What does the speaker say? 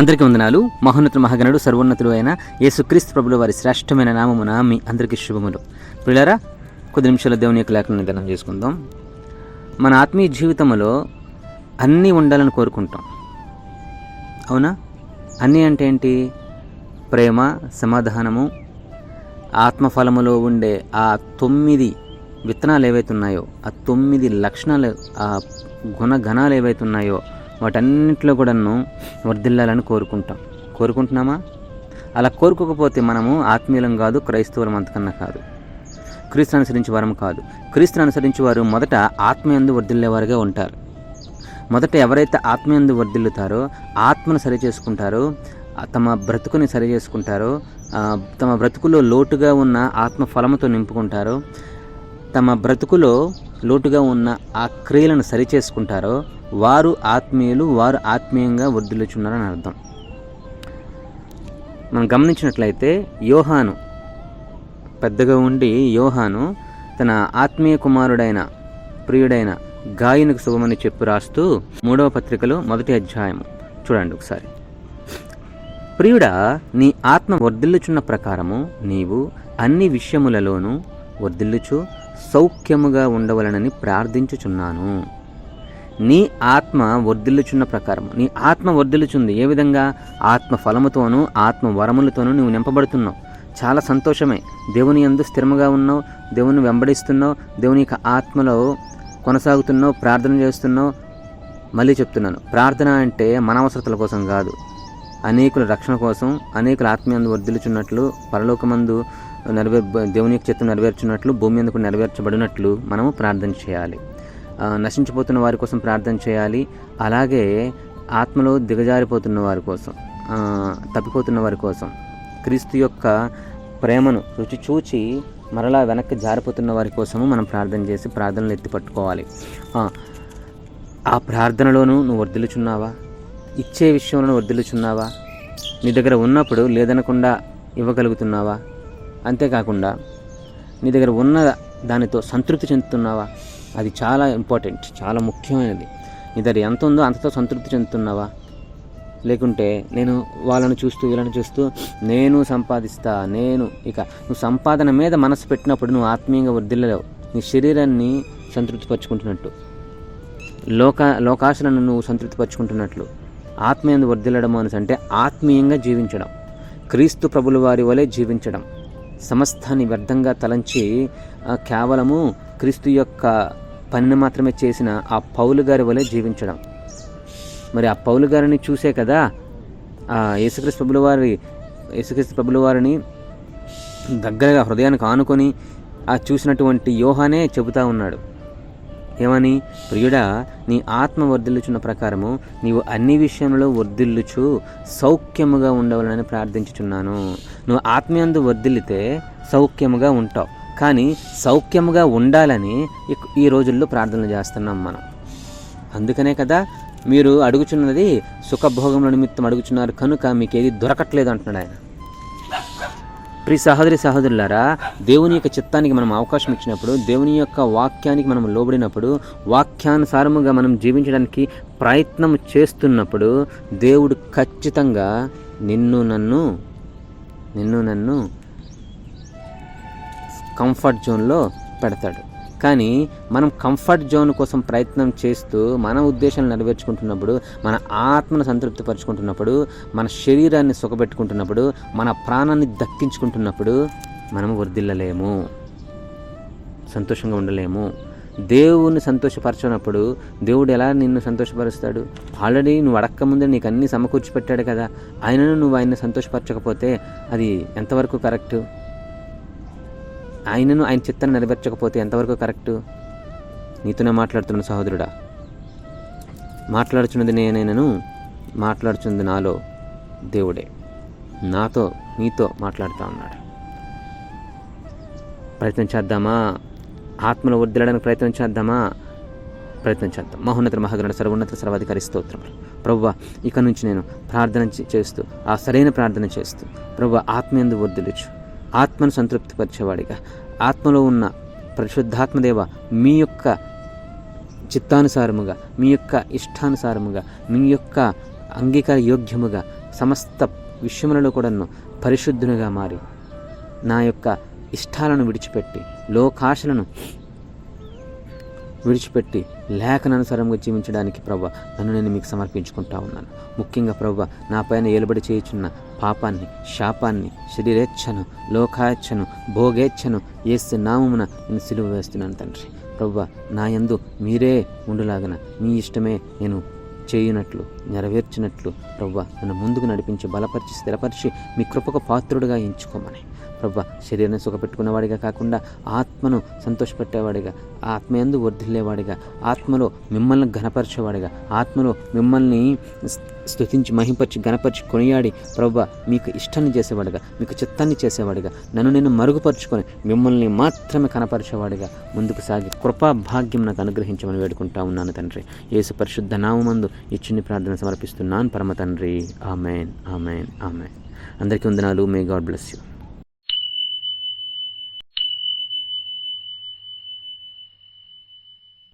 అందరికీ వందనాలు. మహోన్నత మహాగణుడు సర్వోన్నతుడు అయిన యేసుక్రీస్తు ప్రభుల వారి శ్రేష్టమైన నామమున మీ అందరికీ శుభములు. పిల్లరా కొద్ది నిమిషాల దేవుని యొక్క లేఖను నిదానం చేసుకుందాం. మన ఆత్మీయ జీవితంలో అన్నీ ఉండాలని కోరుకుంటాం. అవునా? అన్నీ అంటే ఏంటి? ప్రేమ సమాధానము ఆత్మఫలములో ఉండే ఆ తొమ్మిది విత్తనాలు ఏవైతే ఉన్నాయో ఆ తొమ్మిది లక్షణాలు ఆ గుణగణాలు ఏవైతే ఉన్నాయో వాటన్నింటిలో కూడాను వర్ధిల్లాలని కోరుకుంటాం. కోరుకుంటున్నామా? అలా కోరుకోకపోతే మనము ఆత్మీయులం కాదు క్రైస్తవులం అంతకన్నా కాదు. క్రీస్తుని అనుసరించి వారం కాదు. క్రీస్తుని అనుసరించి వారు మొదట ఆత్మయందు వర్ధిల్లేవారుగా ఉంటారు. మొదట ఎవరైతే ఆత్మయందు వర్ధిల్లుతారో ఆత్మను సరి చేసుకుంటారో తమ బ్రతుకుని సరి చేసుకుంటారో తమ బ్రతుకులో లోటుగా ఉన్న ఆత్మ ఫలముతో నింపుకుంటారో తమ బ్రతుకులో లోటుగా ఉన్న ఆ క్రియలను సరి చేసుకుంటారో వారు ఆత్మీయులు వారు ఆత్మీయంగా వర్ధిల్లుచున్నారని అర్థం. మనం గమనించినట్లయితే యోహాను పెద్దగా ఉండి యోహాను తన ఆత్మీయ కుమారుడైన ప్రియుడైన గాయనకు శుభమని చెప్పి రాస్తూ మూడవ పత్రికలో మొదటి అధ్యాయము. చూడండి ఒకసారి. ప్రియుడా నీ ఆత్మ వర్ధిల్లుచున్న ప్రకారము నీవు అన్ని విషయములలోనూ వర్ధిల్లుచు సౌఖ్యముగా ఉండవలనని ప్రార్థించుచున్నాను. నీ ఆత్మ వర్ధిల్లుచున్న ప్రకారం. నీ ఆత్మ వర్ధిల్లుచుంది. ఏ విధంగా? ఆత్మ ఫలముతోనూ ఆత్మ వరములతోనూ నువ్వు నింపబడుతున్నావు. చాలా సంతోషమే. దేవుని ఎందు స్థిరముగా ఉన్నావు దేవుని వెంబడిస్తున్నావు దేవుని యొక్క ఆత్మలో కొనసాగుతున్నావు ప్రార్థన చేస్తున్నావు. మళ్ళీ చెప్తున్నాను. ప్రార్థన అంటే మన అవసరతల కోసం కాదు. అనేకుల రక్షణ కోసం అనేకుల ఆత్మీయందు వర్ధిల్చున్నట్లు పరలోకమందు నెరవేర్ దేవుని యొక్క చిత్తం నెరవేర్చున్నట్లు భూమి ఎందుకు నెరవేర్చబడినట్లు మనము ప్రార్థన చేయాలి. నశించిపోతున్న వారి కోసం ప్రార్థన చేయాలి. అలాగే ఆత్మలో దిగజారిపోతున్న వారి కోసం తప్పిపోతున్న వారి కోసం క్రీస్తు యొక్క ప్రేమను రుచి చూచి మరలా వెనక్కి జారిపోతున్న వారి కోసము మనం ప్రార్థన చేసి ప్రార్థనలు ఎత్తి పట్టుకోవాలి. ఆ, ప్రార్థనలోనూ నువ్వు వర్దిలుచున్నావా ఇచ్చే విషయంలో వర్దిలుచున్నావా నీ దగ్గర ఉన్నప్పుడు లేదనకుండా ఇవ్వగలుగుతున్నావా? అంతేకాకుండా నీ దగ్గర ఉన్న దానితో సంతృప్తి చెందుతున్నావా? అది చాలా ఇంపార్టెంట్ చాలా ముఖ్యమైనది. ఇద్దరు ఎంత ఉందో అంతతో సంతృప్తి చెందుతున్నావా? లేకుంటే నేను వాళ్ళని చూస్తూ వీళ్ళని చూస్తూ నేను సంపాదిస్తా నేను ఇక నువ్వు సంపాదన మీద మనసు పెట్టినప్పుడు నువ్వు ఆత్మీయంగా వృద్ధిల్లలేవు. నీ శరీరాన్ని సంతృప్తిపరుచుకుంటున్నట్టు లోక లోకాశలను నువ్వు సంతృప్తిపరుచుకుంటున్నట్లు ఆత్మీయంగా వర్ధిల్లడం అనేసి అంటే ఆత్మీయంగా జీవించడం. క్రీస్తు ప్రభుల వారి వలె జీవించడం. సమస్తాన్ని వ్యర్థంగా తలంచి కేవలము క్రీస్తు యొక్క పనిని మాత్రమే చేసిన ఆ పౌలు గారి వలె జీవించడం. మరి ఆ పౌలు గారిని చూసే కదా ఆ యేసుక్రీస్తు ప్రభుల వారి యేసుక్రీస్తు ప్రభుల వారిని దగ్గరగా హృదయానికి ఆనుకొని ఆ చూసినటువంటి యోహానే చెబుతా ఉన్నాడు. ఏమని? ప్రియుడా నీ ఆత్మ వర్ధిల్లుచున్న ప్రకారము నీవు అన్ని విషయంలో వర్ధిల్లుచు సౌఖ్యముగా ఉండవాలని ప్రార్థించుచున్నాను. నువ్వు ఆత్మీయందు వర్ధిల్లితే సౌఖ్యముగా ఉంటావు. కానీ సౌఖ్యముగా ఉండాలని ఈ రోజుల్లో ప్రార్థనలు చేస్తున్నాం మనం. అందుకనే కదా మీరు అడుగుచున్నది సుఖభోగముల నిమిత్తం అడుగుచున్నారు కనుక మీకు ఏది దొరకట్లేదు అంటున్నాడు ఆయన. ప్రి సహోదరి సహోదరులారా దేవుని యొక్క చిత్తానికి మనం అవకాశం ఇచ్చినప్పుడు దేవుని యొక్క వాక్యానికి మనం లోబడినప్పుడు వాక్యానుసారముగా మనం జీవించడానికి ప్రయత్నం చేస్తున్నప్పుడు దేవుడు ఖచ్చితంగా నిన్ను నన్ను నిన్ను నన్ను కంఫర్ట్ జోన్లో పెడతాడు. కానీ మనం కంఫర్ట్ జోన్ కోసం ప్రయత్నం చేస్తూ మన ఉద్దేశాలు నెరవేర్చుకుంటున్నప్పుడు మన ఆత్మను సంతృప్తిపరుచుకుంటున్నప్పుడు మన శరీరాన్ని సుఖపెట్టుకుంటున్నప్పుడు మన ప్రాణాన్ని దక్కించుకుంటున్నప్పుడు మనము వృద్ధిల్లలేము. సంతోషంగా ఉండలేము. దేవుణ్ణి సంతోషపరచనప్పుడు దేవుడు ఎలా నిన్ను సంతోషపరుస్తాడు? ఆల్రెడీ నువ్వు అడక్కముందే నీకు అన్నీ సమకూర్చి పెట్టాడు కదా. ఆయనను నువ్వు ఆయన్ని సంతోషపరచకపోతే అది ఎంతవరకు కరెక్టు? ఆయనను ఆయన చిత్తాన్ని నెరవేర్చకపోతే ఎంతవరకు కరెక్టు? నీతోనే మాట్లాడుతున్న సహోదరుడా. మాట్లాడుచున్నది నేనైనను మాట్లాడుచున్నది నాలో దేవుడే. నాతో నీతో మాట్లాడుతూ ఉన్నాడు. ప్రయత్నం చేద్దామా? ఆత్మలో వర్దిలడానికి ప్రయత్నం చేద్దామా? ప్రయత్నం చేద్దాం. మహోన్నత మహాగణ సర్వోన్నత సర్వాధికారి స్తోత్రములు. ప్రభు ఇక నుంచి నేను ప్రార్థన చేస్తూ ఆ సరైన ప్రార్థన చేస్తూ ప్రభు ఆత్మీయందు వర్దిలుచు ఆత్మను సంతృప్తిపరిచేవాడిగా. ఆత్మలో ఉన్న పరిశుద్ధాత్మదేవ మీ యొక్క చిత్తానుసారముగా మీ యొక్క ఇష్టానుసారముగా మీ యొక్క అంగీకార యోగ్యముగా సమస్త విషయములలో కూడాను పరిశుద్ధునిగా మారి నా యొక్క ఇష్టాలను విడిచిపెట్టి లోకాశలను విడిచిపెట్టి లేఖనానుసారంగా జీవించడానికి ప్రభు నన్ను నేను మీకు సమర్పించుకుంటా ఉన్నాను. ముఖ్యంగా ప్రభు నా పైన ఏలుబడి చేయుచున్న పాపాన్ని శాపాన్ని శరీరేచ్ఛను లోకాచ్ఛను భోగేచ్ఛను ఏసు నామమున నేను సిలువ వేస్తున్నాను తండ్రి. ప్రభు నా యందు మీరే ఉండులాగన మీ ఇష్టమే నేను చేయునట్లు నెరవేర్చినట్లు ప్రవ్వ నన్ను ముందుకు నడిపించి బలపరిచి స్థిరపరిచి మీ కృపకు పాత్రుడిగా ఎంచుకోమని. ప్రభా శరీరాన్ని సుఖపెట్టుకునేవాడిగా కాకుండా ఆత్మను సంతోషపెట్టేవాడిగా ఆత్మయందు వర్ధిల్లేవాడిగా ఆత్మలో మిమ్మల్ని ఘనపరిచేవాడిగా ఆత్మలో మిమ్మల్ని స్తుతించి మహింపరిచి గణపరిచి కొనియాడి ప్రవ్వ మీకు ఇష్టాన్ని చేసేవాడిగా మీకు చిత్తాన్ని చేసేవాడిగా నన్ను నేను మరుగుపరుచుకొని మిమ్మల్ని మాత్రమే కనపరిచేవాడిగా ముందుకు సాగి కృపా భాగ్యం నాకు అనుగ్రహించమని వేడుకుంటా ఉన్నాను తండ్రి. యేసు పరిశుద్ధ నామందు ఈ చిన్ని ప్రార్థన సమర్పిస్తున్నాను. పరమ తండ్రి. ఆమెన్. ఆమెన్. ఆమెన్. అందరికీ వందనాలు. May God bless you